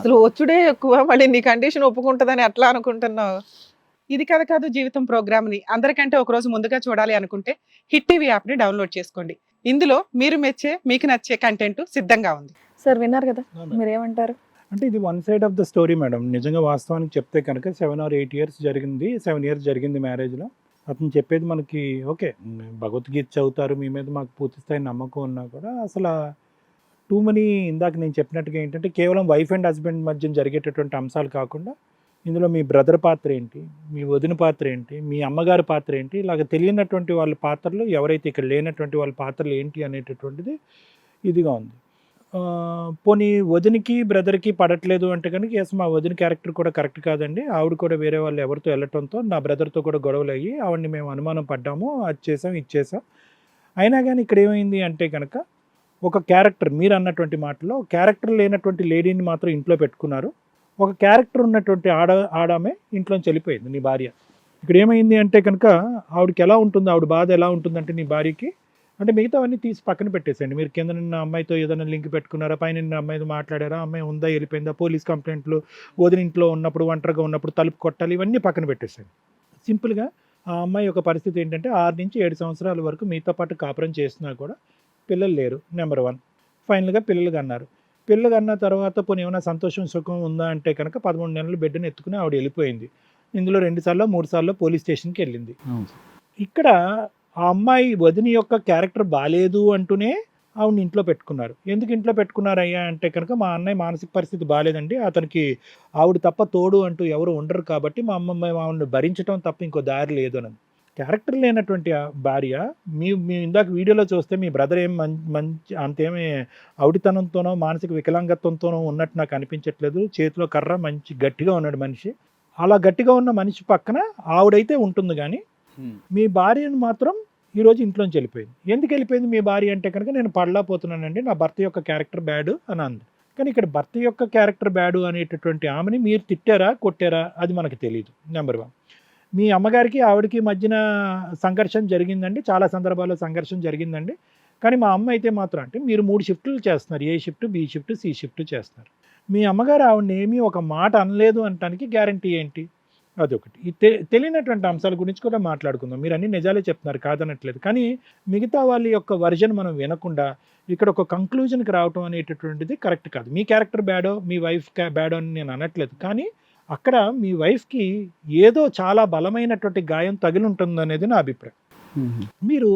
అసలు వచ్చుడే ఎక్కువ. మళ్ళీ నీ కండిషన్ ఒప్పుకుంటుందని ఎట్లా అనుకుంటున్నావు. ఇది కథ కాదు జీవితం ప్రోగ్రామ్ని అందరికంటే ఒక రోజు ముందుగా చూడాలి అనుకుంటే హిట్ టీవీ యాప్ని డౌన్లోడ్ చేసుకోండి. ఇందులో మీరు మెచ్చే మీకు నచ్చే కంటెంట్ సిద్ధంగా ఉంది. సార్ విన్నారు కదా? మీరేమంటారు? అంటే ఇది one side of the story madam. నిజంగా వాస్తవానికి చెప్తే కనుక సెవెన్ ఆర్ ఎయిట్ ఇయర్స్ జరిగింది. సెవెన్ ఇయర్స్ జరిగింది మ్యారేజ్లో. అతను చెప్పేది మనకి ఓకే భగవద్గీత చదువుతారు మీ మీద మాకు పూర్తి స్థాయి నమ్మకం ఉన్నా కూడా అసలు టూ మనీ ఇందాక నేను చెప్పినట్టుగా ఏంటంటే కేవలం వైఫ్ అండ్ హస్బెండ్ మధ్య జరిగేటటువంటి అంశాలు కాకుండా ఇందులో మీ బ్రదర్ పాత్ర ఏంటి మీ వదిన పాత్ర ఏంటి మీ అమ్మగారి పాత్ర ఏంటి ఇలాగ తెలియనటువంటి వాళ్ళ పాత్రలు ఎవరైతే ఇక్కడ లేనటువంటి వాళ్ళ పాత్రలు ఏంటి అనేటటువంటిది ఇదిగా ఉంది. పోనీ వదినికి బ్రదర్కి పడట్లేదు అంటే కనుక ఎస్ మా వదిన క్యారెక్టర్ కూడా కరెక్ట్ కాదండి. ఆవిడ కూడా వేరే వాళ్ళు ఎవరితో వెళ్ళటంతో నా బ్రదర్తో కూడా గొడవలు అయ్యి ఆవిడని మేము అనుమానం పడ్డాము అది చేసాం ఇది చేసాం అయినా కానీ ఇక్కడ ఏమైంది అంటే కనుక ఒక క్యారెక్టర్ మీరు అన్నటువంటి మాటలో క్యారెక్టర్ లేనటువంటి లేడీని మాత్రం ఇంట్లో పెట్టుకున్నారు. ఒక క్యారెక్టర్ ఉన్నటువంటి ఆడ ఆడామే ఇంట్లోంచి వెళ్ళిపోయింది నీ భార్య. ఇక్కడ ఏమైంది అంటే కనుక ఆవిడకి ఎలా ఉంటుంది ఆవిడ బాధ ఎలా ఉంటుందంటే నీ భార్యకి అంటే మిగతావన్నీ తీసి పక్కన పెట్టేసేయండి. మీరు కింద నిన్న అమ్మాయితో ఏదైనా లింక్ పెట్టుకున్నారా? పైన నిన్న అమ్మాయితో మాట్లాడారా? అమ్మాయి ఉందా? వెళ్ళిపోయిందా? పోలీస్ కంప్లైంట్లు వదిన ఇంట్లో ఉన్నప్పుడు ఒంటరిగా ఉన్నప్పుడు తలుపు కొట్టాలి ఇవన్నీ పక్కన పెట్టేసేయండి. సింపుల్గా ఆ అమ్మాయి యొక్క పరిస్థితి ఏంటంటే ఆరు నుంచి ఏడు సంవత్సరాల వరకు మీతో పాటు కాపురం చేస్తున్నా కూడా పిల్లలు లేరు నెంబర్ వన్ ఫైనల్గా పిల్లలు కన్నారు. పిల్లలు కన్న తర్వాత పోనీ ఏమైనా సంతోషం సుఖం ఉందా అంటే కనుక పదమూడు నెలలు బిడ్డను ఎత్తుకుని ఆవిడ వెళ్ళిపోయింది. ఇందులో రెండు సార్లు మూడు సార్లు పోలీస్ స్టేషన్కి వెళ్ళింది. ఇక్కడ ఆ అమ్మాయి వదిని యొక్క క్యారెక్టర్ బాగాలేదు అంటూనే ఆవిడని ఇంట్లో పెట్టుకున్నారు. ఎందుకు ఇంట్లో పెట్టుకున్నారయ్యా అంటే కనుక మా అన్నయ్య మానసిక పరిస్థితి బాగాలేదండి అతనికి ఆవిడ తప్ప తోడు అంటూ ఎవరు ఉండరు కాబట్టి మా అమ్మ మేము ఆవిడని భరించడం తప్ప ఇంకో దారి లేదు అని. క్యారెక్టర్ లేనటువంటి భార్య మీ మీ ఇందాక వీడియోలో చూస్తే మీ బ్రదర్ ఏం మంచి అంతేమీ అవుడితనంతోనో మానసిక వికలాంగత్వంతోనో ఉన్నట్టు నాకు అనిపించట్లేదు. చేతిలో కర్ర మంచి గట్టిగా ఉన్నాడు మనిషి. అలా గట్టిగా ఉన్న మనిషి పక్కన ఆవిడైతే ఉంటుంది కానీ మీ భార్యను మాత్రం ఈరోజు ఇంట్లోంచి వెళ్ళిపోయింది. ఎందుకు వెళ్ళిపోయింది మీ భార్య అంటే కనుక నేను పడలేకపోతున్నానండి నా భర్త యొక్క క్యారెక్టర్ బ్యాడ్ అని అంది. కానీ ఇక్కడ భర్త యొక్క క్యారెక్టర్ బ్యాడ్ అనేటటువంటి ఆమెని మీరు తిట్టారా కొట్టారా అది మనకు తెలియదు నెంబర్ వన్. మీ అమ్మగారికి ఆవిడకి మధ్యన సంఘర్షణ జరిగిందండి. చాలా సందర్భాల్లో సంఘర్షణ జరిగిందండి. కానీ మా అమ్మ అయితే మాత్రం అంటే మీరు మూడు షిఫ్ట్లు చేస్తున్నారు. A shift B shift C shift చేస్తున్నారు. మీ అమ్మగారు ఆవిడని ఏమీ ఒక మాట అనలేదు అనటానికి గ్యారంటీ ఏంటి? అదొకటి. ఈ తెలియనటువంటి అంశాల గురించి కూడా మాట్లాడుకుందాం. మీరు అన్ని నిజాలే చెప్తున్నారు కాదనట్లేదు. కానీ మిగతా వాళ్ళ యొక్క వర్జన్ మనం వినకుండా ఇక్కడ ఒక కంక్లూజన్కి రావటం అనేటటువంటిది కరెక్ట్ కాదు. మీ క్యారెక్టర్ బ్యాడో మీ వైఫ్ బ్యాడో అని నేను అనట్లేదు. కానీ అక్కడ మీ వైఫ్కి ఏదో చాలా బలమైనటువంటి గాయం తగిలి ఉంటుంది అనేది నా అభిప్రాయం. మీరు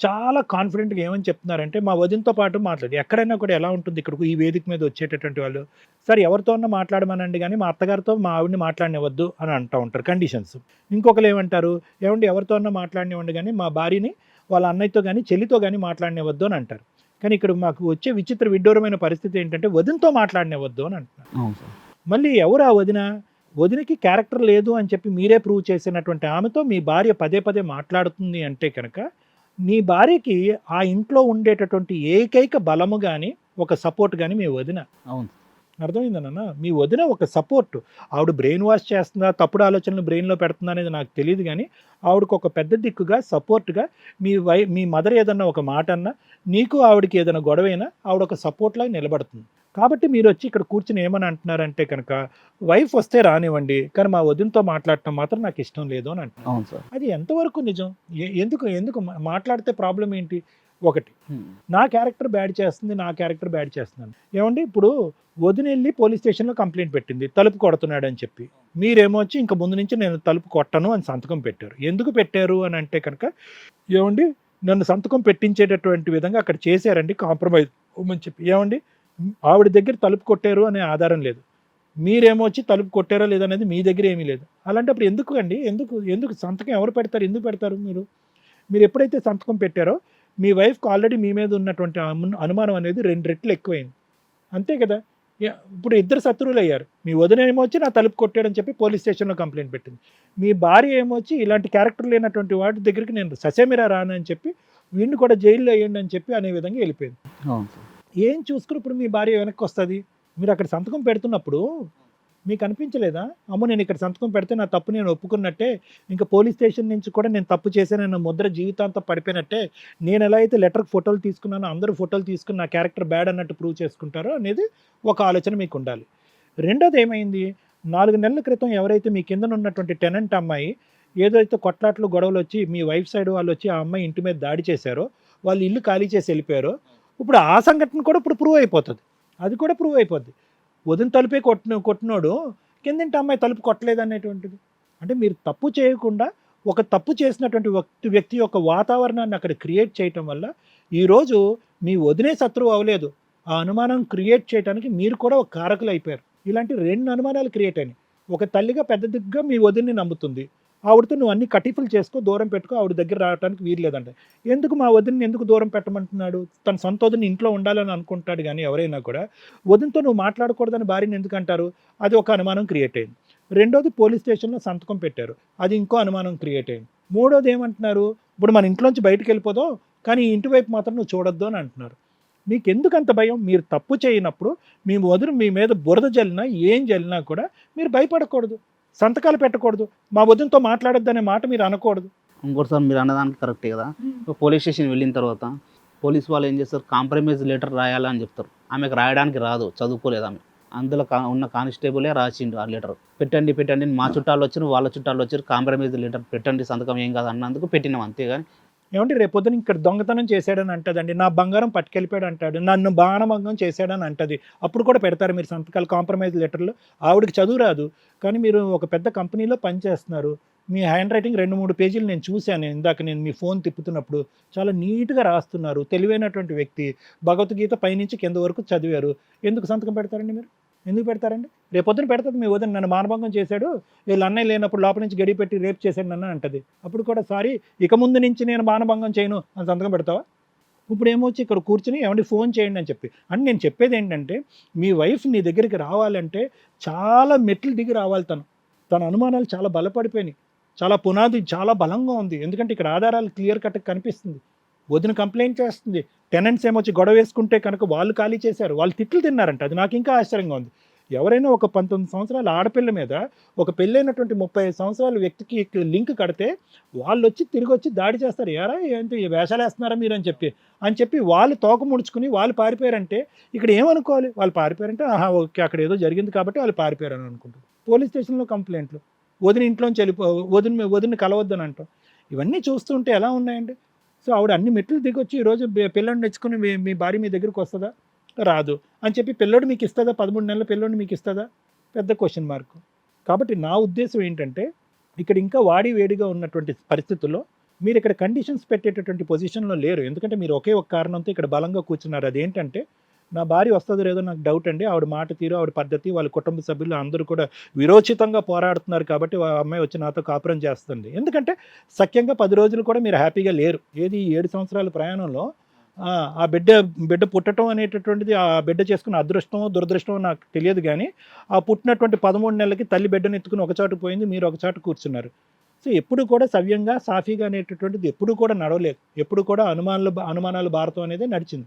చాలా కాన్ఫిడెంట్గా ఏమని చెప్తున్నారంటే మా వదినతో పాటు మాట్లాడి ఎక్కడైనా కూడా ఎలా ఉంటుంది ఇక్కడ ఈ వేదిక మీద వచ్చేటటువంటి వాళ్ళు? సరే ఎవరితో అన్నా మాట్లాడమనండి కానీ మా అత్తగారితో మా ఆవిడని మాట్లాడనివ్వద్దు అని అంటూ ఉంటారు కండిషన్స్. ఇంకొకరు ఏమంటారు ఏమండి ఎవరితో అన్నా మాట్లాడనివ్వండి కానీ మా భార్యని వాళ్ళ అన్నయ్యతో కానీ చెల్లితో కానీ మాట్లాడనివ్వద్దు అని అంటారు. కానీ ఇక్కడ మాకు వచ్చే విచిత్ర విడ్డూరమైన పరిస్థితి ఏంటంటే వదినతో మాట్లాడనివ్వద్దు అని అంటున్నారు. మళ్ళీ ఎవరు ఆ వదిన? వదినకి క్యారెక్టర్ లేదు అని చెప్పి మీరే ప్రూవ్ చేసినటువంటి ఆమెతో మీ భార్య పదే పదే మాట్లాడుతుంది అంటే కనుక నీ భార్యకి ఆ ఇంట్లో ఉండేటటువంటి ఏకైక బలము కానీ ఒక సపోర్ట్ కానీ మీ వదిన. అవును. అర్థమైందన్న మీ వదిన ఒక సపోర్ట్. ఆవిడ బ్రెయిన్ వాష్ చేస్తుందా? తప్పుడు ఆలోచనలు బ్రెయిన్లో పెడుతుందా అనేది నాకు తెలియదు కానీ ఆవిడకు ఒక పెద్ద దిక్కుగా సపోర్ట్గా మీ వై మీ మదర్ ఏదన్నా ఒక మాట అన్నా నీకు ఆవిడకి ఏదైనా గొడవైనా ఆవిడ ఒక సపోర్ట్లాగా నిలబడుతుంది. కాబట్టి మీరు వచ్చి ఇక్కడ కూర్చుని ఏమని అంటున్నారంటే కనుక వైఫ్ వస్తే రానివ్వండి కానీ మా వదినతో మాట్లాడటం మాత్రం నాకు ఇష్టం లేదు అని అంటున్నారు. అవును సార్. అది ఎంతవరకు నిజం? ఎందుకు ఎందుకు మాట్లాడితే ప్రాబ్లం ఏంటి? ఒకటి. నా క్యారెక్టర్ బ్యాడ్ చేస్తుంది నా క్యారెక్టర్ బ్యాడ్ చేస్తున్నాను. ఏమండి? ఇప్పుడు వదిన వెళ్ళి పోలీస్ స్టేషన్లో కంప్లైంట్ పెట్టింది తలుపు కొడుతున్నాడు అని చెప్పి. మీరేమో వచ్చి ఇంకా ముందు నుంచి నేను తలుపు కొట్టను అని సంతకం పెట్టారు. ఎందుకు పెట్టారు అని అంటే కనుక ఏమండి? నన్ను సంతకం పెట్టించేటటువంటి విధంగా అక్కడ చేశారండి కాంప్రమైజ్ అని చెప్పి. ఏమండి? ఆవిడ దగ్గర తలుపు కొట్టారు అనే ఆధారం లేదు. మీరేమో వచ్చి తలుపు కొట్టారా లేదనేది మీ దగ్గర ఏమీ లేదు. అలాంటప్పుడు ఎందుకు అండి ఎందుకు ఎందుకు సంతకం ఎవరు పెడతారు? ఎందుకు పెడతారు మీరు? మీరు ఎప్పుడైతే సంతకం పెట్టారో మీ వైఫ్కి ఆల్రెడీ మీ మీద ఉన్నటువంటి అను- అనుమానం అనేది రెండు రెట్లు ఎక్కువైంది. అంతే కదా? ఇప్పుడు ఇద్దరు శత్రువులు అయ్యారు. మీ వదిన ఏమో వచ్చి నా తలుపు కొట్టాడని చెప్పి పోలీస్ స్టేషన్లో కంప్లైంట్ పెట్టింది. మీ భార్య ఏమో వచ్చి ఇలాంటి క్యారెక్టర్ లేనటువంటి వాటి దగ్గరికి నేను ససేమిరా రాను అని చెప్పి వీడిని కూడా జైల్లో వేయండి అని చెప్పి అనే విధంగా వెళ్ళిపోయింది. ఏం చూసుకుని ఇప్పుడు మీ భార్య వెనక్కి వస్తుంది మీరు అక్కడ సంతకం పెడుతున్నప్పుడు మీకు అనిపించలేదా? అమ్మో నేను ఇక్కడ సంతకం పెడితే నా తప్పు నేను ఒప్పుకున్నట్టే ఇంకా పోలీస్ స్టేషన్ నుంచి కూడా నేను తప్పు చేశానన్న ముద్ర జీవితాంతం పడిపోయినట్టే నేను ఎలా అయితే లెటర్ ఫోటోలు తీసుకున్నానో అందరూ ఫోటోలు తీసుకుని నా క్యారెక్టర్ బ్యాడ్ అన్నట్టు ప్రూవ్ చేసుకుంటారో అనేది ఒక ఆలోచన మీకు ఉండాలి. రెండోది ఏమైంది? నాలుగు నెలల క్రితం ఎవరైతే మీ కింద ఉన్నటువంటి టెనెంట్ అమ్మాయి ఏదైతే కొట్లాట్లు గొడవలు వచ్చి మీ వైఫ్ సైడ్ వాళ్ళు వచ్చి ఆ అమ్మాయి ఇంటి మీద దాడి చేశారో వాళ్ళు ఇల్లు ఖాళీ చేసి వెళ్ళిపోయారో ఇప్పుడు ఆ సంఘటన కూడా ఇప్పుడు ప్రూవ్ అయిపోతుంది. అది కూడా ప్రూవ్ అయిపోద్ది. వదిన తలుపే కొట్టిన కొట్టినోడు కిందింటి అమ్మాయి తలుపు కొట్టలేదు అనేటువంటిది అంటే మీరు తప్పు చేయకుండా ఒక తప్పు చేసినటువంటి వ్యక్తి వ్యక్తి యొక్క వాతావరణాన్ని అక్కడ క్రియేట్ చేయటం వల్ల ఈరోజు మీ వదినే శత్రువు అవ్వలేదు. ఆ అనుమానం క్రియేట్ చేయడానికి మీరు కూడా ఒక కారకులు అయిపోయారు ఇలాంటి రెండు అనుమానాలు క్రియేట్ అయినాయి. ఒక తల్లిగా పెద్ద దిగ్గా మీ వదిన్ని నమ్ముతుంది. ఆవిడతో నువ్వు అన్ని కటిఫులు చేసుకో దూరం పెట్టుకో ఆవిడ దగ్గర రావడానికి వీల్లేదంట. ఎందుకు మా వదిన ఎందుకు దూరం పెట్టమంటున్నాడు? తన సొంత వదిన ఇంట్లో ఉండాలని అనుకుంటాడు కానీ ఎవరైనా కూడా వదినతో నువ్వు మాట్లాడకూడదని భార్యని ఎందుకు అంటారు? అది ఒక అనుమానం క్రియేట్ అయింది. రెండోది పోలీస్ స్టేషన్లో సంతకం పెట్టారు. అది ఇంకో అనుమానం క్రియేట్ అయింది. మూడోది ఏమంటున్నారు? ఇప్పుడు మన ఇంట్లోంచి బయటకు వెళ్ళిపోదాం కానీ ఇంటి వైపు మాత్రం నువ్వు చూడొద్దు అని అంటున్నారు. మీకు ఎందుకు అంత భయం? మీరు తప్పు చేయనప్పుడు మీ వదిన మీ మీద బురద జల్లినా ఏం జల్లినా కూడా మీరు భయపడకూడదు. సంతకాలు పెట్టకూడదు. మా వదినతో మాట్లాడొద్దు అనే మాట మీరు అనకూడదు. ఇంకోటి సార్ మీరు అన్నదానికి కరెక్టే కదా? పోలీస్ స్టేషన్ వెళ్ళిన తర్వాత పోలీస్ వాళ్ళు ఏం చేస్తారు? కాంప్రమైజ్ లెటర్ రాయాలని చెప్తారు. ఆమెకు రాయడానికి రాదు చదువుకోలేదు ఆమె. అందులో కా- ఉన్న కానిస్టేబులే రాసిండు ఆ లెటర్. పెట్టండి పెట్టండి మా చుట్టాలు వచ్చారు వాళ్ళ చుట్టాలు వచ్చారు కాంప్రమైజ్ లెటర్ పెట్టండి సంతకం ఏం కాదు అన్నందుకు పెట్టినాం అంతేగాని ఏమంటే రేపొద్దున ఇక్కడ దొంగతనం చేశాడని అంటదండి. నా బంగారం పట్టుకెళ్ళిపోయాడు అంటాడు. నన్ను బాణభంగం చేశాడని అంటది. అప్పుడు కూడా పెడతారు మీరు సంతకాలు కాంప్రమైజ్ లెటర్లు ఆవిడకి చదువు రాదు. కానీ మీరు ఒక పెద్ద కంపెనీలో పనిచేస్తున్నారు మీ హ్యాండ్ రైటింగ్ రెండు మూడు పేజీలు నేను చూశాను. ఇందాక నేను మీ ఫోన్ తిప్పుతున్నప్పుడు చాలా నీట్గా రాస్తున్నారు. తెలివైనటువంటి వ్యక్తి. భగవద్గీత పైనుంచి కింద వరకు చదివారు. ఎందుకు సంతకం పెడతారండి మీరు? ఎందుకు పెడతారండి? రేపొద్దున పెడతాది మీ వదిన నన్ను మానభంగం చేశాడు వీళ్ళు అన్నయ్య లేనప్పుడు లోపల నుంచి గడి పెట్టి రేప్ చేశాడు నన్ను అంటది. అప్పుడు కూడా సారీ ఇక ముందు నుంచి నేను మానభంగం చేయను అని సంతకం పెడతావా? ఇప్పుడు ఏమొచ్చి ఇక్కడ కూర్చుని ఏమంటే ఫోన్ చేయండి అని చెప్పి. అని నేను చెప్పేది ఏంటంటే మీ వైఫ్ నీ దగ్గరికి రావాలంటే చాలా మెట్లు దిగి రావాలి తను. తన అనుమానాలు చాలా బలపడిపోయినాయి. చాలా పునాది చాలా బలంగా ఉంది. ఎందుకంటే ఇక్కడ ఆధారాలు క్లియర్ కట్ కనిపిస్తుంది. వదిన కంప్లైంట్ చేస్తుంది. టెనెంట్స్ ఏమొచ్చి గొడవ వేసుకుంటే కనుక వాళ్ళు ఖాళీ చేశారు. వాళ్ళు తిట్లు తిన్నారంట. అది నాకు ఇంకా ఆశ్చర్యంగా ఉంది. ఎవరైనా ఒక పంతొమ్మిది సంవత్సరాల ఆడపిల్ల మీద ఒక పెళ్ళైనటువంటి ముప్పై ఐదు సంవత్సరాల వ్యక్తికి లింక్ కడితే వాళ్ళు వచ్చి తిరిగి వచ్చి దాడి చేస్తారు. ఎరా ఏంటి ఈ వేషాలు వేస్తున్నారా మీరు? అని చెప్పి. అని చెప్పి వాళ్ళు తోక ముడుచుకుని వాళ్ళు పారిపోయారంటే ఇక్కడ ఏమనుకోవాలి? వాళ్ళు పారిపోయారంటే ఆహా ఓకే అక్కడ ఏదో జరిగింది కాబట్టి వాళ్ళు పారిపోయారని అనుకుంటారు పోలీస్ స్టేషన్లో కంప్లైంట్లు. వదిన ఇంట్లోంచి వెళ్ళిపో వదిన వదిన కలవద్దని అంటాం. ఇవన్నీ చూస్తుంటే ఎలా ఉన్నాయండి? సో ఆవిడ అన్ని మెట్లు దిగొచ్చి ఈరోజు పిల్లడిని తెచ్చుకుని మీ మీ భార్య మీ దగ్గరికి వస్తుందా? రాదు. అని చెప్పి పిల్లోడు మీకు ఇస్తుందా? పదమూడు నెలల పిల్లోడు మీకు ఇస్తుందా? పెద్ద క్వశ్చన్ మార్క్ కాబట్టి నా ఉద్దేశం ఏంటంటే ఇక్కడ ఇంకా వాడి వేడిగా ఉన్నటువంటి పరిస్థితుల్లో మీరు ఇక్కడ కండిషన్స్ పెట్టేటటువంటి పొజిషన్లో లేరు. ఎందుకంటే మీరు ఒకే ఒక కారణంతో ఇక్కడ బలంగా కూర్చున్నారు. అదేంటంటే నా భార్య వస్తుందో లేదో నాకు డౌట్ అండి. ఆవిడ మాట తీరు ఆవిడ పద్ధతి వాళ్ళ కుటుంబ సభ్యులు అందరూ కూడా విరోచితంగా పోరాడుతున్నారు కాబట్టి ఆ అమ్మాయి వచ్చి నాతో కాపురం చేస్తుంది. ఎందుకంటే సఖ్యంగా పది రోజులు కూడా మీరు హ్యాపీగా లేరు. ఏది ఏడు సంవత్సరాల ప్రయాణంలో ఆ, బిడ్డ బిడ్డ పుట్టడం అనేటటువంటిది ఆ బిడ్డ చేసుకున్న అదృష్టం దురదృష్టం నాకు తెలియదు కానీ ఆ పుట్టినటువంటి పదమూడు నెలలకి తల్లి బిడ్డను ఎత్తుకుని ఒకచాటు పోయింది మీరు ఒక కూర్చున్నారు. సో ఎప్పుడు కూడా సవ్యంగా సాఫీగా అనేటటువంటిది ఎప్పుడు కూడా నడవలేదు. ఎప్పుడు కూడా అనుమానాలు అనుమానాలు భారతం అనేది నడిచింది.